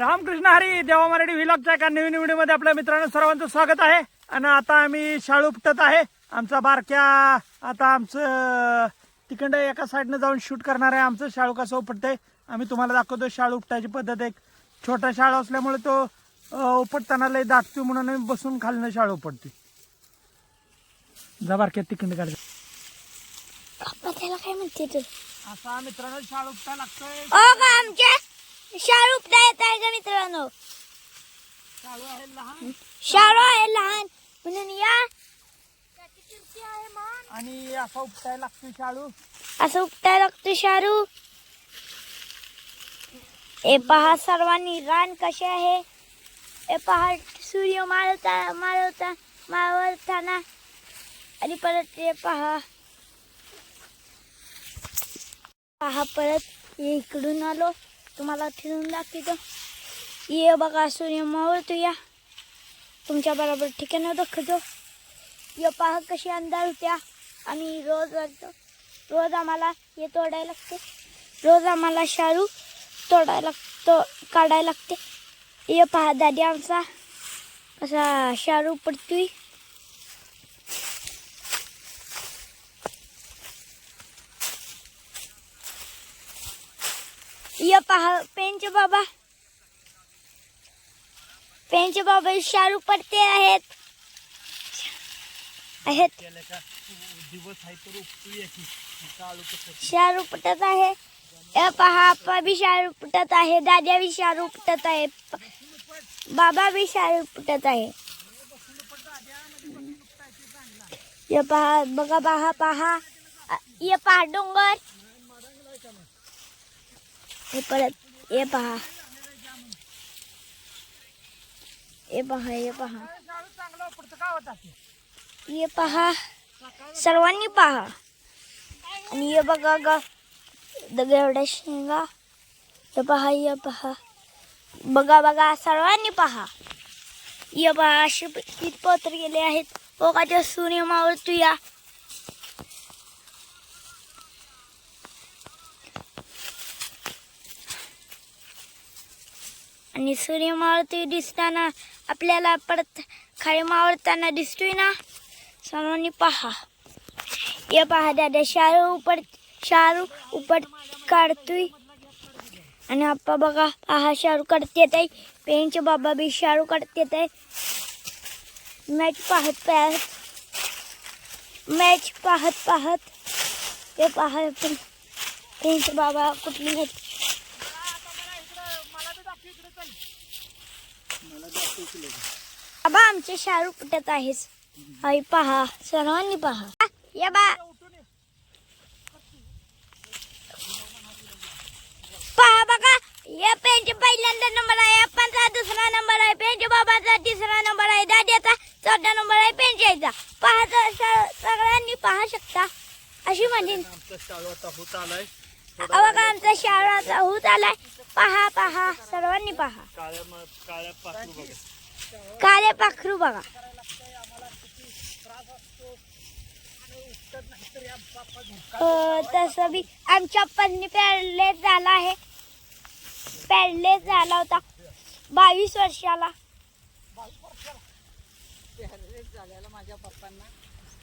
रामकृष्ण हरी देवा मराठी व्हिलॉगच्या एका नवीन व्हिडिओमध्ये आपल्या मित्रांनो सर्वांचं स्वागत आहे. आणि आता आम्ही शाळू उपटत आहे. आमचा बारक्या आता आमचं तिकडं एका साईडनं जाऊन शूट करणार आहे आमचं. शाळू कसं उपटतंय आम्ही तुम्हाला दाखवतो शाळू उपटायची पद्धत एक. छोटा शाळू असल्यामुळे तो उपटताना लय दाटतो म्हणून आम्ही बसून खालनं शाळू उपटतोय. जा बारक्या तिकडं काढ काय म्हणते तू? असा मित्रांनो शाळू उपटा लागतोय. शाळू उपटा येत आहे का मित्रांनो? शाळू आहे लहान. शाळू आहे लहान म्हणून या. आणि असा उपटायला लागतोय शाळू असं उपटायला लागतो शारू ए पहा सर्वांनी रान कसे आहे? ए पहा सूर्य माळता माळवता मावळताना आणि परत ते पहा. पहा परत इकडून आलो. तुम्हाला ठेवून दाखवतो ये बघा सूर्य मावळतो या. तुमच्या बरोबर दाखवतो. य पहा कशी अंधार होत्या. आम्ही रोज जातो रोज आम्हाला हे तोडायला लागते. रोज आम्हाला शाळू तोडायला लागतो काढायला लागते. हे पहा दादी आमचा असा शारू पडतोय. ये पेंच बाबा पेंच बाबा शाळू पडते आहेत आहेत शारू पटत आहे पहा बी शारू पटत आहे दादा बी शारू पटत आहे बाबा बी शारू पटत आहे ये पहा बघा पहा पहा ये पहा डोंगर हे परत ये पहा ये पहा ये पहा ये पहा सर्वांनी पहा आणि हे बघा ग दगड्या शेंगा हे पहा हे पहा बघा बघा सर्वांनी पहा ये पहा अशी किती पत्र गेले आहेत बघा ते सूर्य आणि सूर्य मावळती दिसताना आपल्याला परत खाली मावळताना दिसतोय ना? सर्वांनी पहा. हे पहा दादा शारू उपड शारू उपड काढतोय. आणि आप्पा बघा पहा शाळू काढतेत आहे पेनचे बाबा बी शाळू काढतेत आहे मॅच पाहत पाहत. मॅच पाहत पाहत. हे पहा पेनचे बाबा कुठली बाबा आमचे शाळू पटत आहेच आई पहा सर्वांनी पहा. या बा. पहा बघा या पेंच पहिल्यांदा नंबर आहे आपणचा दुसरा नंबर आहे पेंच बाबाचा तिसरा नंबर आहे दाद्याचा चौथा नंबर आहे पेंचायचा पहा तर स- सगळ्यांनी पहा शकता. अशी म्हणजे आमचा शाळू आता होत आलाय. बघा आमचा शाळा आता होत आलाय. पहा पहा सर्वांनी पहा. काळे पाखरू बघा. अं, तसं बी आमच्या पत्नी पॅरलेस झाला आहे. पॅरलेस झाला होता. बावीस वर्षाला.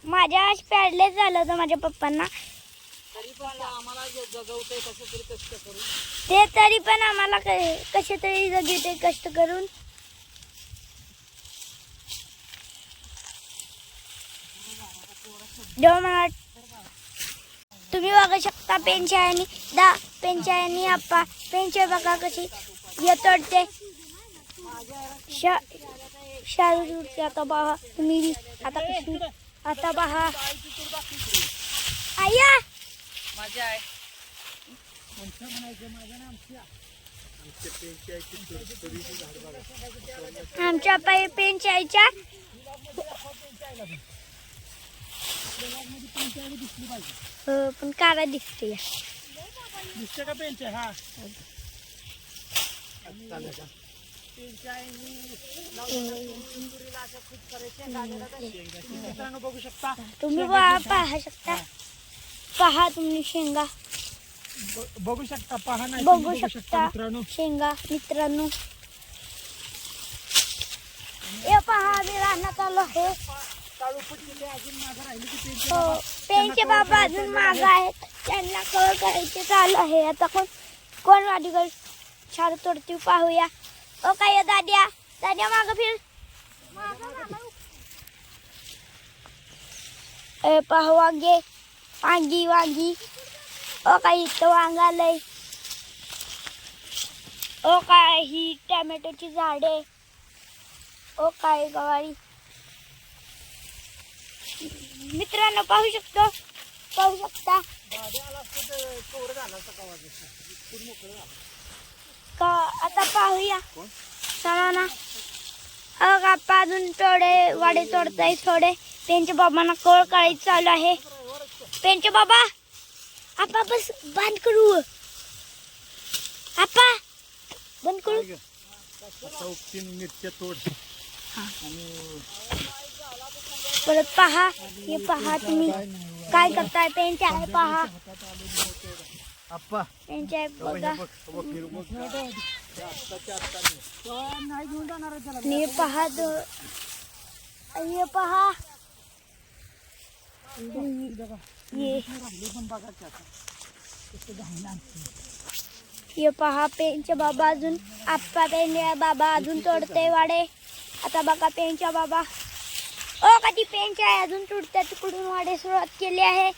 माझ्या आज पॅरलेस झालं होतं माझ्या पप्पांना. तरी पण आम्हाला कसं तरी कष्ट करून. ते तरी पण आम्हाला क- कसे तरी जगवते कष्ट करून. डोमाट तुम्ही बघू शकता पेंचायनी दा पेंचायनी आप्पा पेंचाय बघा कशी येतो ते आता पहा तुम्ही आता कशी आता पहा आया माझ्या आहे. आमच्या. पाय पेंचायच्या हो पण कारा दिसते दिसते का पेंच हा. शकता. तुम्ही बघा पाहा शकता. पहा तुम्ही शेंगा. ब- बघू शकता पहा नाही बघू शकता मित्रांनो. शेंगा मित्रांनो. हे पहा आम्ही राहण्यात आलो आहे. काळूपट्टी अजून मागं राहिली की त्यांची हो पेनचे बाबा अजून माग आहेत. त्यांना कळ करायचे चालू आहे. आता कोण कोण वाडीकर छाड तोडती पाहूया. ओ काय दाद्या? दाद्या माग फिर. ए पाहू वांगे वांगी वांगी. ओ काय इथं वांग आलंय. ओ काय ही टॅमॅटोची झाडे ओ काय गवारी. मित्रांनो पाहू शकतो. पाहू शकता. का आता पाहूया. चला ना. आपा अजून थोडे वाडे तोडताय थोडे. त्यांच्या बाबांना कळ काढायचं चालू आहे. त्यांचे बाबा आपा बस बंद करू। आपा बंद करू। आता उपटीन मिरच्या तोड. परत पहा हे पहा तुम्ही. काय करताय? त्यांचे आहे पहा. आप्पा त्यांचे आहे बघा. बघ बघ हे बघ. हे आत्ताच्या आत्ता नाही. नाही घेऊन जाणार आहे त्याला. आणि हे पहा दो- हे पहा ये हे पहा पेनच्या बाबा अजून आप्पा पेनचे बाबा अजून तोडते वाडे. आता बघा पेनच्या बाबा. ओ कधी पेनचे आहे? अजून तुडत्या तिकडून वाडे सुरुवात केली आहे.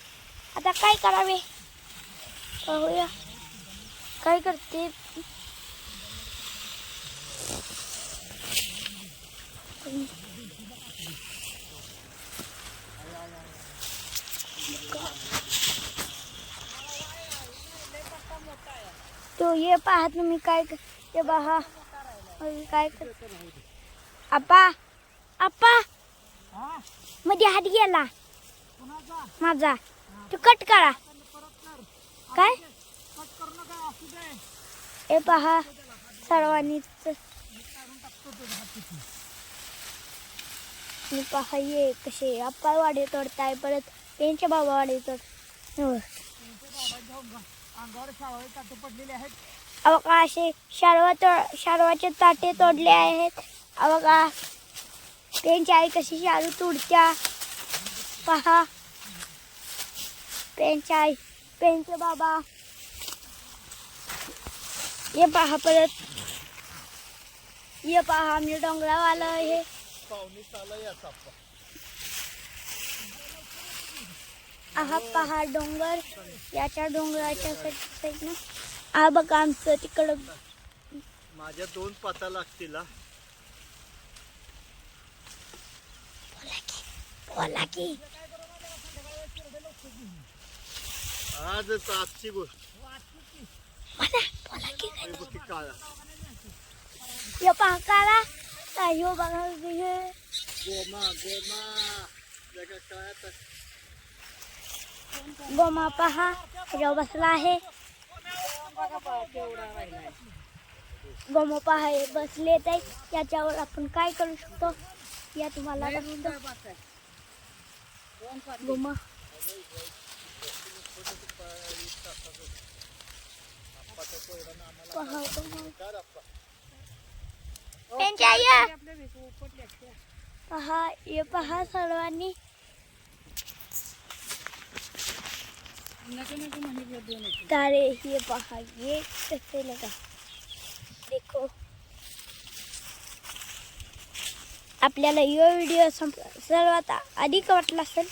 आता काय करावे? पाहूया. काय करते? तो ये पाहत मी काय ते पहा काय कर आप्पा आप्पा. मध्ये हात गेला. माझा. तू कट करा. काय? कट हे पहा सर्वांनीच. मी पहा ये कसे आप्पा वाडे तोडताय परत त्यांच्या बाबा वाडे तोड हो. अंगावर पडलेले आहेत. अवका असे शारवा तोड शारवाचे ताटे तोडले आहेत? अवका त्यांची आई कशी शारू तुडत्या? पहा. त्यांची आई पेनचे बाबा. ये पहा परत. ये पहा आम्ही डोंगरावाला आहे. पाहुणी चालू आप्पा. हा पहा डोंगर. याच्या डोंगराच्या साईडनं. हा बघा आमचं तिकडं. माझ्या दोन पाता लागतील हा. बोला की आजच आजची गोष्ट. म्हणा बोला की हे बघ की काळा. या पहा काला काय हो बघा हे. गोमा गोमा. जगा गोमा पहा त्याच्यावर बसला आहे. गोमा पहा हे बसले ते. याच्यावर आपण काय करू शकतो? या तुम्हाला गोमा. पहा ये. पहा हे पहा सर्वांनी. तारे ये पहा ये कैसे लगा। देखो। आपल्याला यो व्हिडिओ संप सर्वात अधिक वाटला असेल.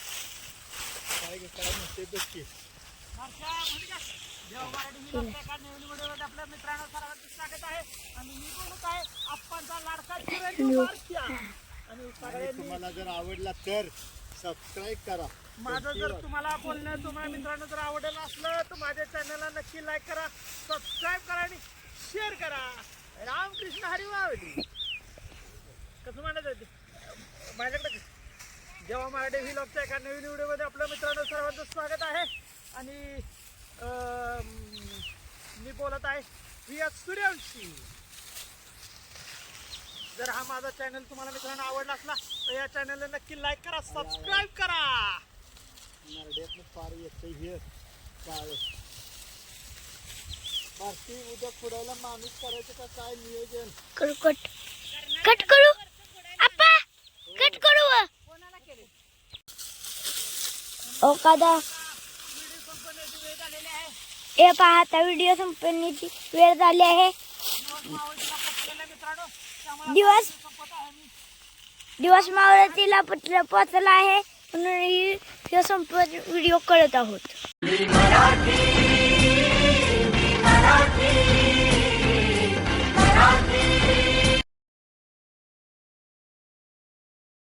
आणि तुम्हाला जर आवडला तर सबस्क्राईब करा. माझं जर तुम्हाला बोलणं तुम्हाला मित्रांनो जर आवडलं असलं तर माझ्या चॅनलला नक्की लाईक करा सबस्क्राईब करा आणि शेअर करा. रामकृष्ण हरी मावली कसं म्हणत होते? माझ्याकडे जेव्हा मराठी व्हिलॉगच्या एका नवीन व्हिडिओमध्ये आपल्या मित्रांनो सर्वांचं स्वागत आहे. आणि मी बोलत आहे एस सूर्यवंशी. जर हा माझा चॅनल तुम्हाला मित्रांनो आवडला असला तर या चॅनलला नक्की लाईक करा सबस्क्राईब करा. पार हे. उद्या माणूस करायचं का? काय नियोजन? कट. करू. व्हिडिओ वेळ झाली आहे. दिवस दिवस मावळतीला पत्र पोचला आहे म्हणून ही- संपत व्हिडिओ करत आहोत.